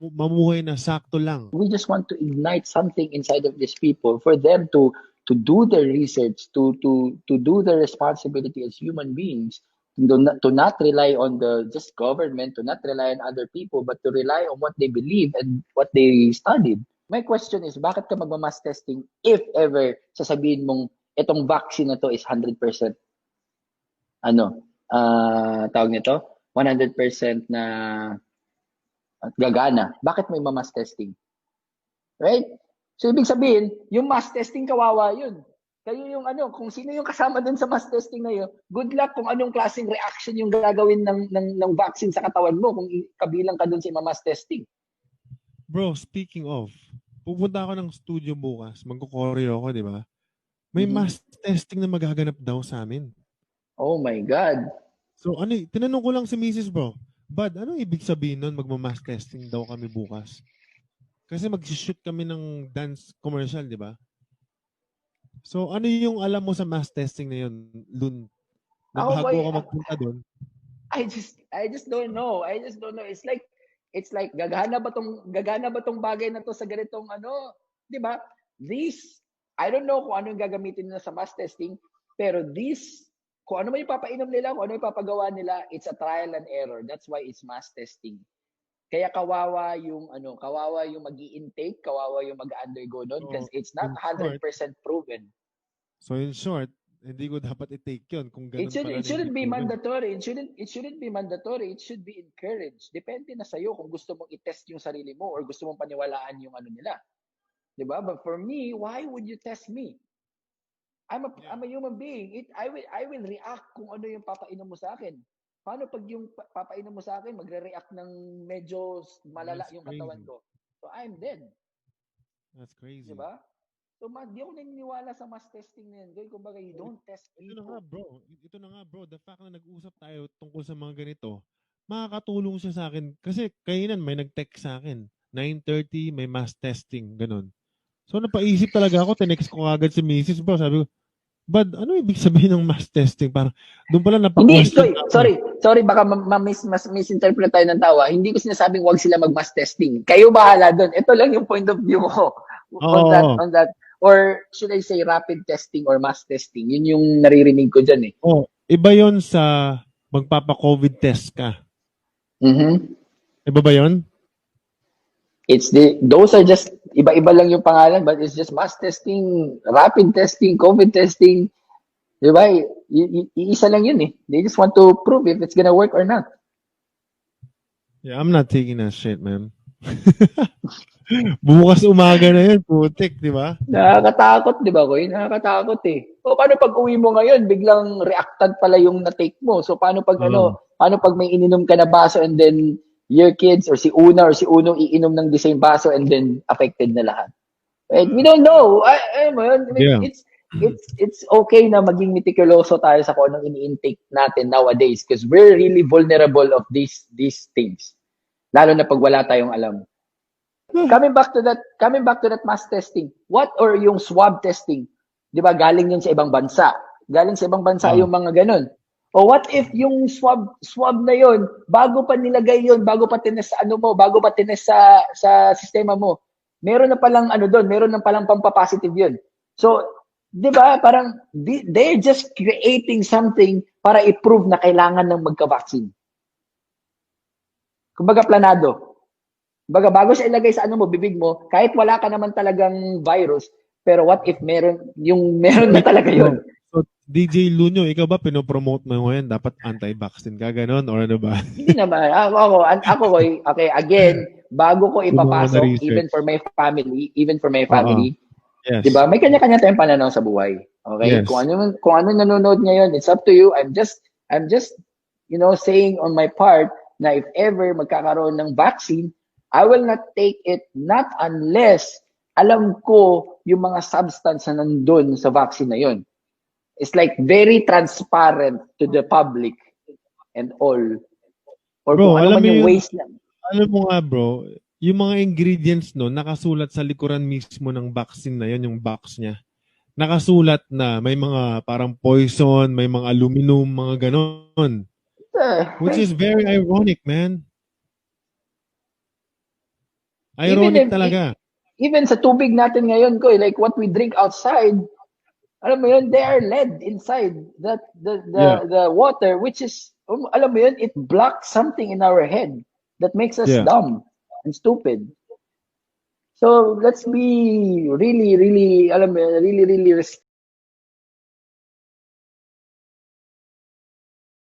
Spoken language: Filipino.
mamuhay na sakto lang. We just want to ignite something inside of these people for them to to do their research, to to to do their responsibility as human beings, to not, to not rely on the just government, to not rely on other people, but to rely on what they believe and what they studied. My question is, bakit ka magmamass testing if ever sasabihin mong itong vaccine na to is 100% ano, uh, tawag nito, 100% na gagana. Bakit may mass testing? Right? So, ibig sabihin, yung mass testing, kawawa yun. Kayo yung ano, kung sino yung kasama dun sa mass testing na yun, good luck kung anong klaseng reaction yung gagawin ng, ng, ng vaccine sa katawan mo kung kabilang ka dun sa mass testing. Bro, speaking of, pupunta ako ng studio bukas, magkukoreo ako, di ba? May mm-hmm. mass testing na magaganap daw sa amin. Oh my God. So ano, tinanong ko lang si Mrs. Bro, Bud, ano ibig sabihin nun magma-mass testing daw kami bukas? Kasi mag-shoot kami ng dance commercial, di ba? So, ano yung alam mo sa mass testing na yun, Lun? Na oh, bago ka magpunta doon? I just, I just don't know. I just don't know. It's like, it's like, gagana ba tong, gagana ba tong bagay na to sa ganitong ano, di ba? These, I don't know kung ano yung gagamitin nila sa mass testing, pero these, kung ano may papainom nila, kung ano may papagawa nila, it's a trial and error. That's why it's mass testing. Kaya kawawa yung ano, kawawa yung magi-intake, kawawa yung mag-undergo noon because it's not 100% proven. So in short, hindi ko dapat i-take 'yon kung ganun it should, It shouldn't be mandatory. It shouldn't it shouldn't be mandatory. It should be encouraged. Depende na sa iyo kung gusto mong i-test yung sarili mo or gusto mong paniwalaan yung ano nila. 'Di ba? But for me, why would you test me? I'm a yeah. I'm a human being. It I will I will react kung ano yung papainom mo sa akin. Paano pag yung papainom mo sa akin, magre-react ng medyo malala That's yung katawan crazy. ko? So I'm dead. That's crazy. Diba? So ma, di ako naniniwala sa mass testing na yan. Gawin kumbaga, you don't test people. Ito na nga bro, ito na nga bro, the fact na nag-usap tayo tungkol sa mga ganito, makakatulong siya sa akin. Kasi kainan may nag-text sa akin. 9.30, may mass testing, ganun. So napaisip talaga ako, tinext ko agad si Mrs. Bro. Sabi ko, But ano ibig sabihin ng mass testing? Parang doon pala napa Hindi, sorry, sorry, sorry, baka ma-mis mas misinterpret tayo ng tawa. Hindi ko sinasabing wag sila mag-mass testing. Kayo bahala doon. Ito lang yung point of view ko oh. on that on that or should I say rapid testing or mass testing. Yun yung naririnig ko diyan eh. Oh, iba 'yon sa magpapa-COVID test ka. Mhm. Iba ba 'yon? It's the those are just iba-iba lang yung pangalan but it's just mass testing, rapid testing, COVID testing. Di ba? Iisa lang yun eh. They just want to prove if it's gonna work or not. Yeah, I'm not taking that shit, man. Bukas umaga na yun, putik, di ba? Nakakatakot, di ba, Koy? Nakakatakot eh. O paano pag uwi mo ngayon, biglang reactant pala yung na-take mo. So paano pag uh. ano, paano pag may ininom ka na baso and then your kids or si Una or si Uno iinom ng the same baso and then affected na lahat. Right? We don't know. I, I, mean, yeah. It's it's it's okay na maging meticuloso tayo sa kung anong ini-intake natin nowadays because we're really vulnerable of these these things. Lalo na pag wala tayong alam. Coming back to that, coming back to that mass testing. What or yung swab testing? 'Di ba galing yun sa ibang bansa? Galing sa ibang bansa uh-huh. yung mga ganun. O what if yung swab swab na yon bago pa nilagay yon bago pa tines sa ano mo, bago pa tines sa sa sistema mo, meron na palang ano doon, meron na palang pampa-positive yon. So, 'di ba? Parang they're just creating something para i-prove na kailangan ng magka-vaccine. Kumbaga planado. Kumbaga bago siya ilagay sa ano mo, bibig mo, kahit wala ka naman talagang virus, pero what if meron yung meron na talaga yon DJ Lunyo, ikaw ba pinopromote mo ngayon? Dapat anti-vaccine ka, ganun? Or ano ba? Hindi naman. Ako, ako, ako, okay, again, bago ko ipapasok, even for my family, even for my family, uh-huh. yes. di ba? May kanya-kanya tayong pananaw sa buhay. Okay? Yes. Kung ano, kung ano nanonood ngayon, it's up to you. I'm just, I'm just, you know, saying on my part na if ever magkakaroon ng vaccine, I will not take it not unless alam ko yung mga substance na nandun sa vaccine na yun. It's like very transparent to the public and all. Or bro, kung ano man yung, yung waste lang. Alam mo nga bro, yung mga ingredients no, nakasulat sa likuran mismo ng vaccine na yun, yung box niya. Nakasulat na may mga parang poison, may mga aluminum, mga ganon. Which is very ironic, man. Ironic if- talaga. Even sa tubig natin ngayon ko, like what we drink outside, alam mo yun, they are lead inside that the the, Yeah. the water which is um, alam mo yun, it blocks something in our head that makes us Yeah. dumb and stupid. So let's be really really alam mo really really